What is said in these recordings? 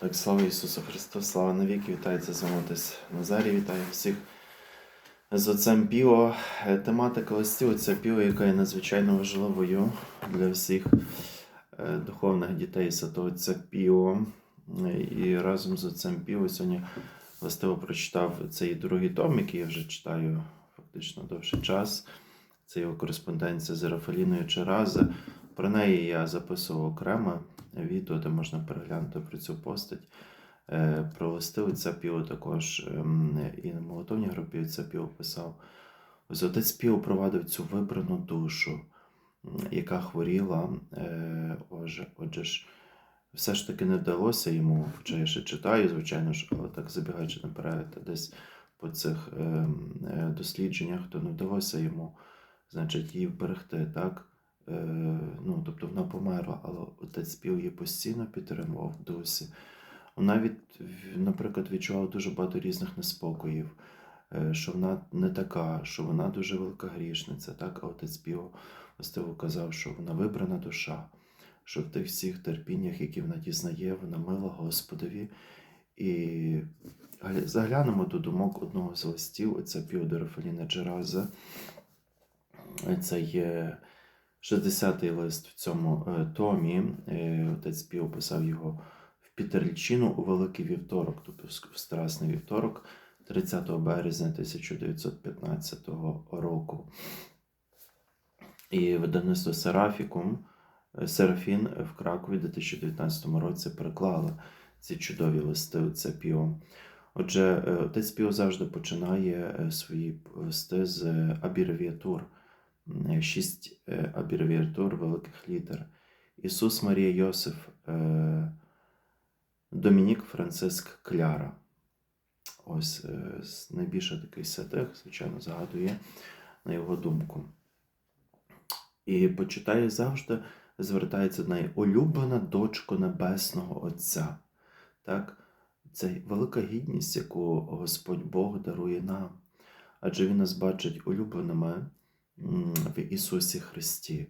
Так, слава Ісусу Христу, слава навіки, вітається з вами отець Назарій, вітаю всіх з отцем Піо. Е, Тематика листів отця Піо, яка є надзвичайно важливою для всіх е, духовних дітей святого отця Піо. Е, І разом з отцем Піо сьогодні властиво прочитав цей другий том, який я вже читаю фактично довший час. Це його кореспонденція з Рафаліною Черази. Про неї я записував окремо відео, де можна переглянути про цю постать. Е, Про листи Піо також ем, і на молотовній групі отця Піо писав. Ось отець Піо провадив цю вибрану душу, яка хворіла. Е, Отже, отже ж, все ж таки не вдалося йому, хоча я ще читаю, звичайно ж, але так забігаючи наперед, десь по цих ем, е, дослідженнях, то не вдалося йому, значить, її вберегти, так? Е, ну, тобто вона померла, але отець Піо її постійно підтримував в дусі. Вона від, наприклад, відчувала дуже багато різних неспокоїв, е, що вона не така, що вона дуже велика грішниця. Так? А отець Піо властиво казав, що вона вибрана душа, що в тих всіх терпіннях, які вона дізнає, вона мила Господові. І заглянемо до думок одного з листів, отця Піо до Джераза. Це є 60-й лист в цьому е, томі. Е, Отець Піо писав його в Пітерлічину у Великий вівторок, тобто в Страсний вівторок, 30 березня 1915 року. І видавництво Серафікум, е, Серафін в Кракові в 2019 році переклали ці чудові листи отця Піо. Отже, отець Піо завжди починає свої листи з абірвіатур е, шість е, абревіатур великих літер. Ісус Марія Йосиф, е, Домінік Франциск Кляра. Ось е, найбільше такий святих, звичайно, згадує на його думку. І почитає завжди, звертається до неї улюблена дочко Небесного Отця. Так? Це велика гідність, яку Господь Бог дарує нам. Адже Він нас бачить улюбленими в Ісусі Христі,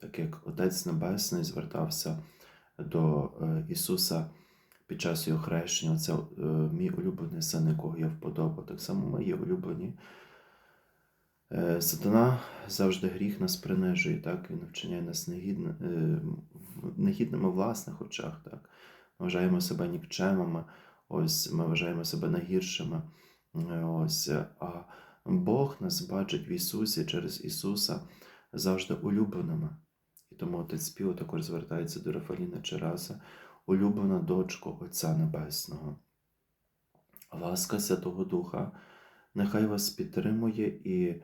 так як Отець Небесний звертався до е, Ісуса під час його хрещення, це е, мій улюблений син, якого я вподобав. Так само ми є улюблені. Е, Сатана завжди гріх нас принижує, так? Він вчиняє нас негідно, негідними в власних очах. Так? Ми вважаємо себе нікчемами, ось ми вважаємо себе найгіршими. Е, Ось, а Бог нас бачить в Ісусі через Ісуса завжди улюбленими. І тому отець Піо також звертається до Рафаліна Чераса, улюблена дочко Отця Небесного. Ласка Святого Духа нехай вас підтримує і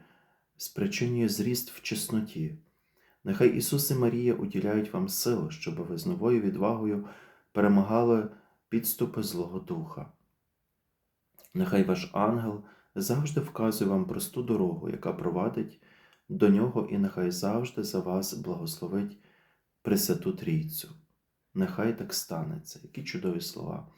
спричинює зріст в чесноті. Нехай Ісус і Марія уділяють вам сили, щоб ви з новою відвагою перемагали підступи Злого Духа. Нехай ваш ангел завжди вказує вам просту дорогу, яка провадить до нього, і нехай завжди за вас благословить Пресвяту Трійцю. Нехай так станеться. Які чудові слова.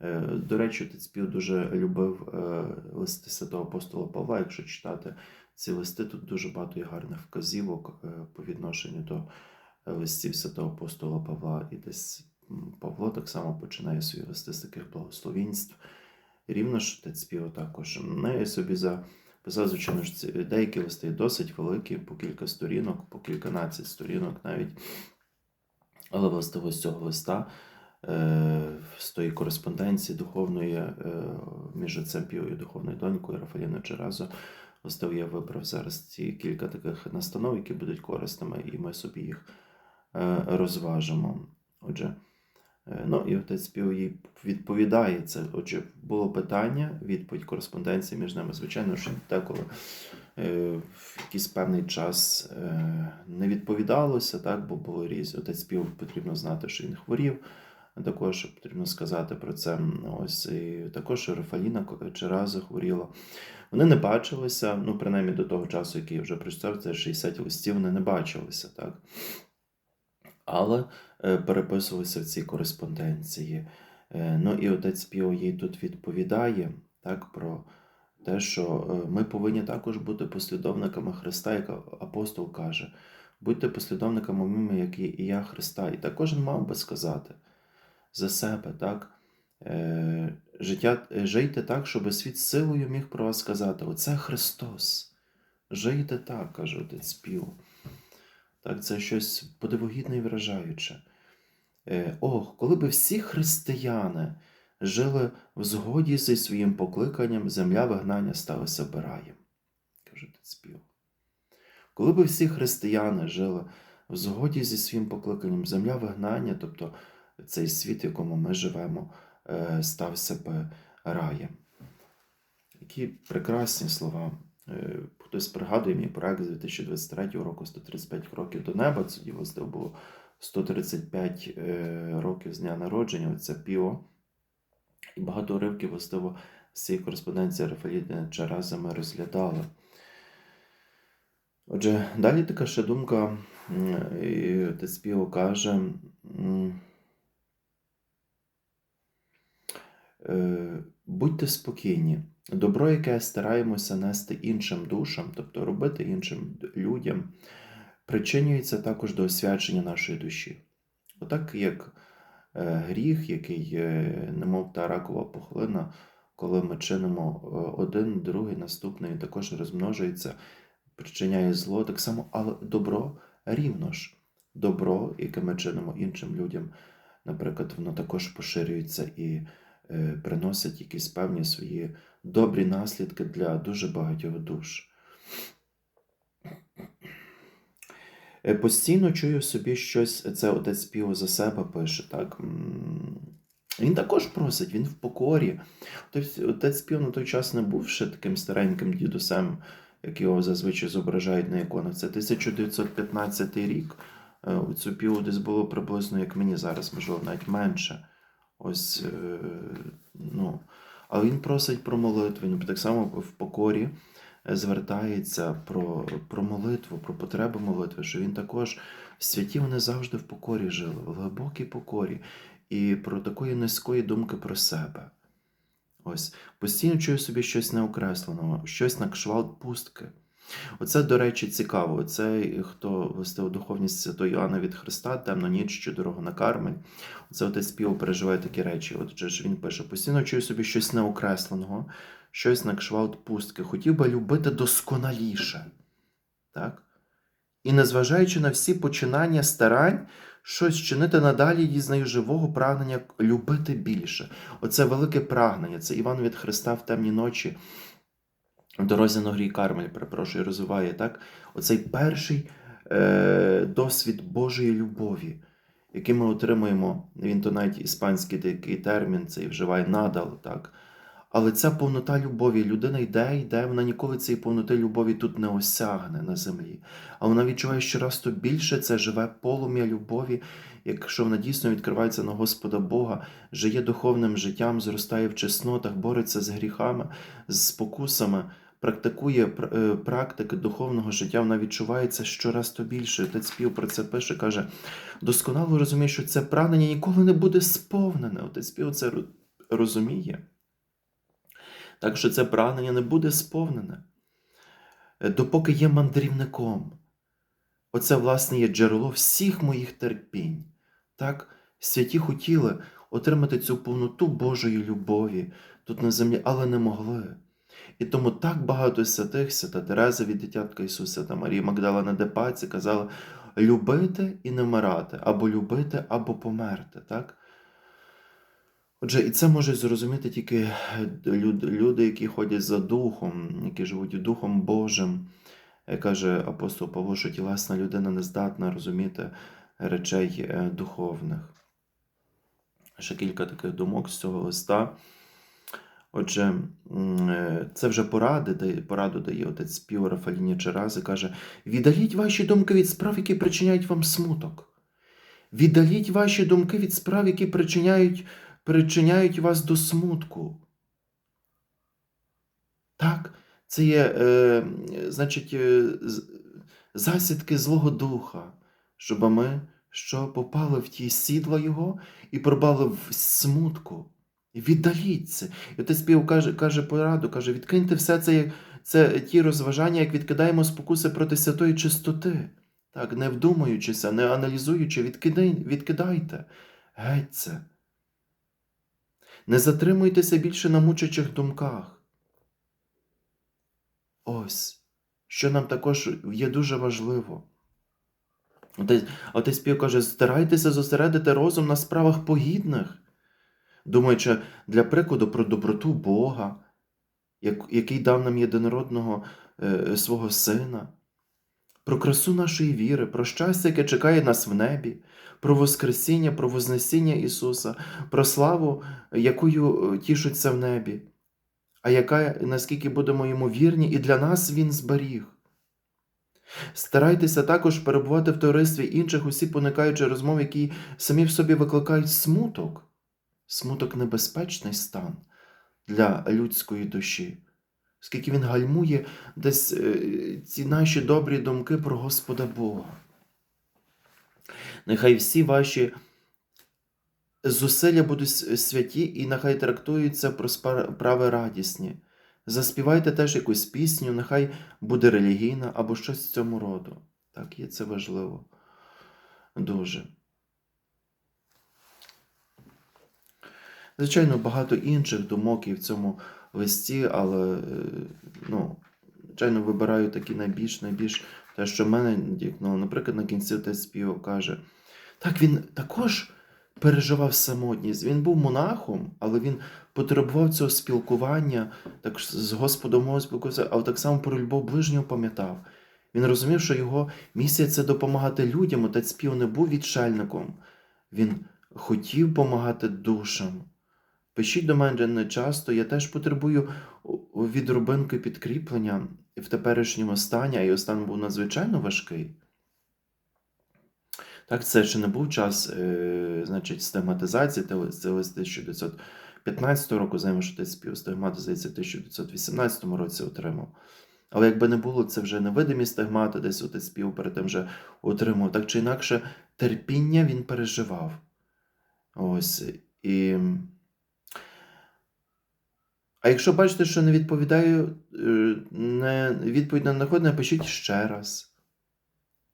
Е, До речі, отець Піо дуже любив е, листи святого апостола Павла. Якщо читати ці листи, тут дуже багато є гарних вказівок е, по відношенню до листів святого апостола Павла. І десь Павло так само починає свої листи з таких благословінств. Рівно ж отець Піо також. Ну, я собі записав, звичайно ж, деякі листи досить великі, по кілька сторінок, по кільканадцять сторінок навіть. Але властиво з цього листа, е, з тої кореспонденції духовної е, між отцем Піо і духовною донькою Рафаліною Черазо, властиво я вибрав зараз ці кілька таких настанов, які будуть корисними, і ми собі їх е, розважимо. Отже, ну і отець Піо їй відповідає це. Отже, було питання, відповідь кореспонденції між ними. Звичайно, що деколи е, в якийсь певний час е, не відповідалося, так, бо було різні. Отець Піо потрібно знати, що він хворів. Також потрібно сказати про це. Ось і також Рафаліна Чераза хворіла. Вони не бачилися, ну, принаймні до того часу, який я вже прочитав, це 60 листів, вони не бачилися, так. Але е, переписувалися в цій кореспонденції. Е, Ну і отець Піо їй тут відповідає так, про те, що е, ми повинні також бути послідовниками Христа, як апостол каже. Будьте послідовниками мими, як і я Христа. І так кожен мав би сказати. за себе, так? Життя, жийте так, щоб світ силою міг про вас сказати: Оце Христос. Жийте так, каже отець Піо. Так, це щось подивогідне і вражаюче. Е, Ох, коли би всі християни жили в згоді зі своїм покликанням, земля вигнання сталася раєм, каже Піо. Коли би всі християни жили в згоді зі своїм покликанням, земля вигнання, тобто цей світ, в якому ми живемо, е, стався би раєм. Які прекрасні слова. Хтось пригадує мій проект з 2023 року 135 кроків до неба. Власне було 135 е, років з дня народження, оце піо. І багато уривків властиво з цієї кореспонденції Рафаеліна Чараза ми розглядали. Отже, далі така ще думка, м, і отець Піо каже. е, Будьте спокійні. Добро, яке стараємося нести іншим душам, тобто робити іншим людям, причинюється також до освячення нашої душі. Отак як е, гріх, який, е, немов та ракова пухлина, коли ми чинимо е, один, другий, наступний, також розмножується, причиняє зло, так само, але добро рівно ж. Добро, яке ми чинимо іншим людям, наприклад, воно також поширюється і приносить якісь певні свої добрі наслідки для дуже багатьох душ. Е, Постійно чую собі щось, це отець Піо за себе пише, так. Він також просить, він в покорі. Тобто Отець Піо на той час не був ще таким стареньким дідусем, як його зазвичай зображають на іконах. Це 1915 рік. Е, У цю Піо десь було приблизно, як мені зараз, можливо, навіть менше. Ось, е, ну. Але він просить про молитву, він так само в покорі е, звертається про, про молитву, про потреби молитви, що він також святі вони завжди в покорі жили, в глибокій покорі, і про такої низької думки про себе. Ось постійно чую собі щось неокресленого, щось на кшвалт пустки. Оце, до речі, цікаво. Оце хто вестив духовність Святої Іоанна від Христа, темну ніч чи дорогу на Кармель. Оце отець Піо переживає такі речі. Отже ж він пише: постійно чую собі щось неокресленого, щось на кшвалт пустки. Хотів би любити досконаліше. Так? І незважаючи на всі починання старань, щось чинити надалі дізнаю живого прагнення любити більше. Оце велике прагнення. Це Іван від Христа в темні ночі. Дорозі на горі Кармель, перепрошую, розвиває так. Оцей перший е, досвід Божої любові, який ми отримуємо. Він то навіть іспанський такий термін цей вживає надал, так. Але ця повнота любові, людина йде, йде, вона ніколи цієї повноти любові тут не осягне на землі. А вона відчуває щораз то більше це живе полум'я любові, якщо вона дійсно відкривається на Господа Бога, жиє духовним життям, зростає в чеснотах, бореться з гріхами, з спокусами, практикує е, практики духовного життя, вона відчуває це щораз то більше. Отець Пів про це пише, каже, досконало розуміє, що це прагнення ніколи не буде сповнене. Отець Пів це розуміє. Так що це прагнення не буде сповнене, Е, допоки є мандрівником. Оце, власне, є джерело всіх моїх терпінь. Так, святі хотіли отримати цю повноту Божої любові тут на землі, але не могли. І тому так багато святих, свята Тереза від дитятка Ісуса та Марії Магдалена Депаці казала любити і не вмирати, або любити, або померти. Так? Отже, і це можуть зрозуміти тільки люди, які ходять за Духом, які живуть Духом Божим. Е, Каже апостол Павло, що тілесна людина не здатна розуміти речей е, духовних. Ще кілька таких думок з цього листа. Отже, е, це вже поради, пораду дає отець Піо Рафаліні Черази, каже: віддаліть ваші думки від справ, які причиняють вам смуток. Віддаліть ваші думки від справ, які причиняють, причиняють вас до смутку. Так, це є, е, значить, е, засідки Злого Духа, щоб ми що попали в ті сідла Його і пробали в смутку. І віддаліть це. І отець Пів каже, каже пораду, каже, відкиньте все це, це ті розважання, як відкидаємо спокуси проти святої чистоти. Так, не вдумуючися, не аналізуючи, відкидай, відкидайте. Геть це. Не затримуйтеся більше на мучачих думках. Ось, що нам також є дуже важливо. Отець, отець Піо каже, старайтеся зосередити розум на справах погідних, думаючи для прикладу про доброту Бога, який дав нам єдинородного е, свого Сина, про красу нашої віри, про щастя, яке чекає нас в небі, про Воскресіння, про Вознесіння Ісуса, про славу, якою е, тішуться в небі, а яка, наскільки будемо йому вірні, і для нас Він зберіг. Старайтеся також перебувати в товаристві інших, усі поникаючи розмов, які самі в собі викликають смуток. Смуток небезпечний стан для людської душі, оскільки він гальмує десь е, ці наші добрі думки про Господа Бога. Нехай всі ваші зусилля будуть святі і нехай трактуються про справи радісні. Заспівайте теж якусь пісню, нехай буде релігійна або щось в цьому роду. Так, є це важливо. Дуже. Звичайно, багато інших думок і в цьому листі, але е, ну, звичайно, вибираю такі найбільш, найбільш те, що в мене дікнуло. Наприклад, на кінці отець Піо каже, так він також переживав самотність. Він був монахом, але він потребував цього спілкування, так з Господом мов спілкувався, але так само про любов ближнього пам'ятав. Він розумів, що його місія це допомагати людям. Отець Піо не був відшельником. Він хотів допомагати душам. Пишіть до мене не часто, я теж потребую від рубинки підкріплення в теперішньому стані, а його стан був надзвичайно важкий. Так, це ще не був час, е, значить, стигматизації, це лист 1915 року, знаємо, що ти спів стигмату, в 1918 році отримав. Але якби не було, це вже невидимі стигмати, десь отець спів перед тим вже отримав. Так чи інакше, терпіння він переживав. Ось. І... А якщо бачите, що не відповідаю, е, не, відповідь не знаходить, напишіть ще раз.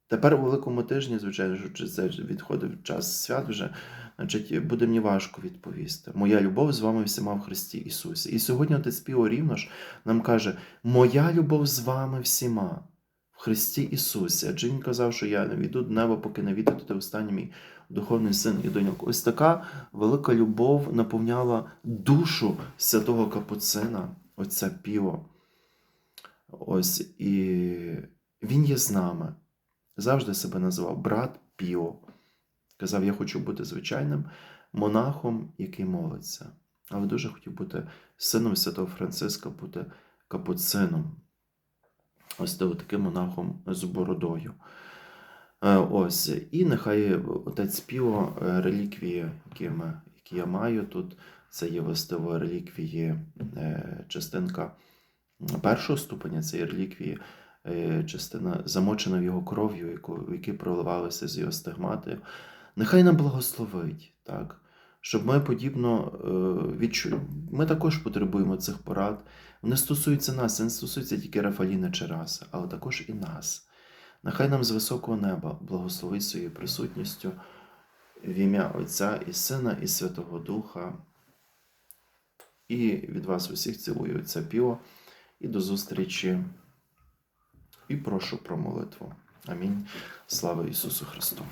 Тепер у Великому тижні, звичайно, що це відходив час свят вже, значить, буде мені важко відповісти. Моя любов з вами всіма в Христі Ісусі. І сьогодні отець Піо Рівнош нам каже: Моя любов з вами всіма Христі Ісусі. Адже Він казав, що я не війду до неба, поки не війду до останній мій духовний син і доньок. Ось така велика любов наповняла душу святого Капуцина, отця Піо. Ось і він є з нами. Завжди себе називав брат Піо. Казав, я хочу бути звичайним монахом, який молиться. Але дуже хотів бути сином святого Франциска, бути капуцином. Ось таким монахом з бородою. Е, Ось. І нехай отець Піо е, реліквії, які, ми, які я маю тут, це є властиво реліквії, е, частинка першого ступеня, це є реліквії, частина замочена в його кров'ю, яку, які проливалися з його стигмати. Нехай нам благословить, так? щоб ми подібно відчу... Ми також потребуємо цих порад. Вони стосуються нас, не стосується тільки Рафаліна чи Раса, але також і нас. Нехай нам з високого неба благословить своєю присутністю в ім'я Отця і Сина, і Святого Духа. І від вас усіх цілую Отця Піо. І до зустрічі. І прошу про молитву. Амінь. Слава Ісусу Христу!